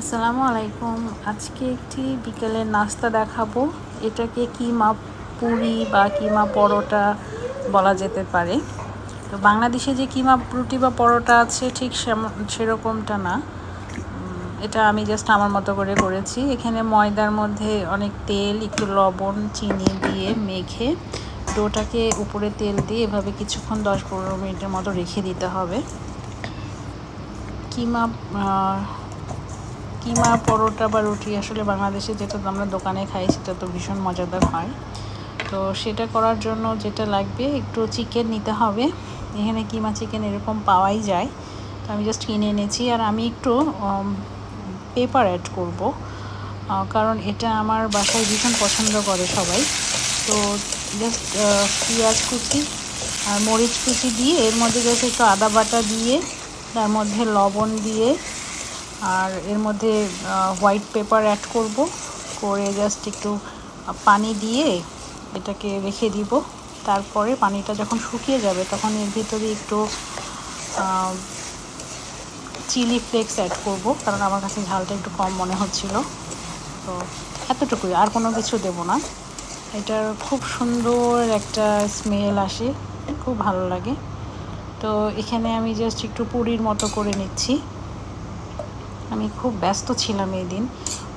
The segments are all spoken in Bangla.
আসসালামু আলাইকুম। আজকে একটি বিকেলের নাস্তা দেখাবো। এটাকে কিমা পুরি বা কিমা পরোটা বলা যেতে পারে। তো বাংলাদেশে যে কিমা রুটি বা পরোটা আছে, ঠিক সেরকমটা না। এটা আমি জাস্ট আমার মতো করে করেছি। এখানে ময়দার মধ্যে অনেক তেল, একটু লবণ, চিনি দিয়ে মেখে ডোটাকে উপরে তেল দিয়ে এভাবে কিছুক্ষণ দশ পনেরো মিনিটের মতো রেখে দিতে হবে। কিমা কিমা, পরোটা বা রুটি আসলে বাংলাদেশে যেটা তো আমরা দোকানে খাই, সেটা তো ভীষণ মজাদার হয়। তো সেটা করার জন্য যেটা লাগবে, একটু চিকেন নিতে হবে। এখানে কিমা চিকেন এরকম পাওয়াই যায়। তো আমি জাস্ট কিনে এনেছি আর আমি একটু পেপার অ্যাড করব। কারণ এটা আমার বাসায় ভীষণ পছন্দ করে সবাই। তো জাস্ট পেঁয়াজ কুচি আর মরিচ কুচি দিয়ে, এর মধ্যে জাস্ট একটু আদা বাটা দিয়ে, তার মধ্যে লবণ দিয়ে আর এর মধ্যে হোয়াইট পেপার অ্যাড করব। করে জাস্ট একটু পানি দিয়ে এটাকে রেখে দিব। তারপরে পানিটা যখন শুকিয়ে যাবে, তখন এর ভিতরে একটু চিলি ফ্লেক্স অ্যাড করব, কারণ আমার কাছে ঝালটা একটু কম মনে হচ্ছিল। তো এতটুকুই, আর কোনো কিছু দেব না। এটার খুব সুন্দর একটা স্মেল আসে, খুব ভালো লাগে। তো এখানে আমি জাস্ট একটু পুরীর মতো করে নিচ্ছি। আমি খুব ব্যস্ত ছিলাম এই দিন।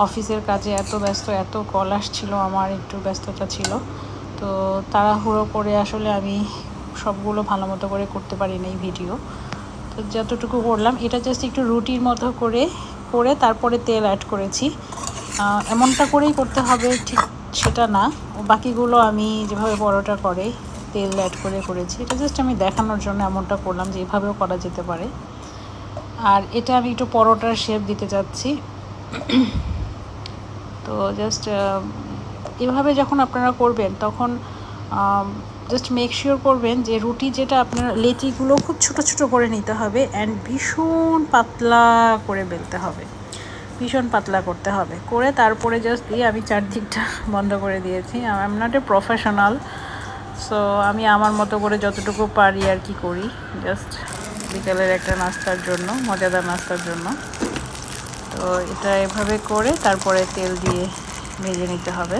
অফিসের কাজে এত ব্যস্ত, এত কল আসছিল, আমার একটু ব্যস্ততা ছিল। তো তাড়াহুড়ো করে আসলে আমি সবগুলো ভালো মতো করে করতে পারি না এই ভিডিও তো যতটুকু করলাম, এটা জাস্ট একটু রুটির মতো করে করে তারপরে তেল অ্যাড করেছি। এমনটা করেই করতে হবে, ঠিক সেটা না। বাকিগুলো আমি যেভাবে পরোটা করে, তেল অ্যাড করে করেছি, এটা জাস্ট আমি দেখানোর জন্য এমনটা করলাম যে এভাবেও করা যেতে পারে। আর এটা আমি একটু পরোটার শেপ দিতে চাচ্ছি। তো জাস্ট এভাবে যখন আপনারা করবেন, তখন জাস্ট মেক শিওর করবেন যে রুটি যেটা আপনার লেচিগুলো খুব ছোট ছোট করে নিতে হবে অ্যান্ড ভীষণ পাতলা করে বেলতে হবে। ভীষণ পাতলা করতে হবে। করে তারপরে জাস্ট দিয়ে আমি চারদিকটা বন্ধ করে দিয়েছি। I am not a professional so আমি আমার মতো করে যতটুকু পারি আর কি করি। জাস্ট বিকেলের একটা নাস্তার জন্য, মজাদার নাস্তার জন্য। তো এটা এভাবে করে তারপরে তেল দিয়ে ভেজে নিতে হবে।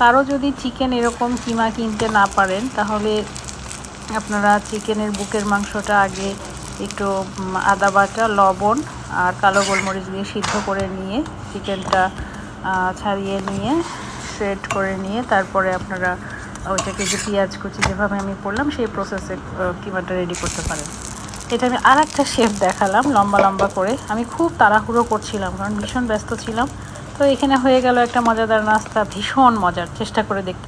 কারও যদি চিকেন এরকম কিমা কিনতে না পারেন, তাহলে আপনারা চিকেনের বুকের মাংসটা আগে একটু আদা বাটা, লবণ আর কালো গোলমরিচ দিয়ে সিদ্ধ করে নিয়ে চিকেনটা ছাড়িয়ে নিয়ে শ্রেড করে নিয়ে তারপরে আপনারা ওইটাকে যে পেঁয়াজ কুচি যেভাবে আমি পড়লাম, সেই প্রসেসে কিমাটা রেডি করতে পারেন। এটা আমি আর একটা শেপ দেখালাম, লম্বা লম্বা করে। আমি খুব তাড়াহুড়ো করছিলাম, কারণ ভীষণ ব্যস্ত ছিলাম। তো এখানে হয়ে গেল একটা মজাদার নাস্তা, ভীষণ মজার, চেষ্টা করে দেখতে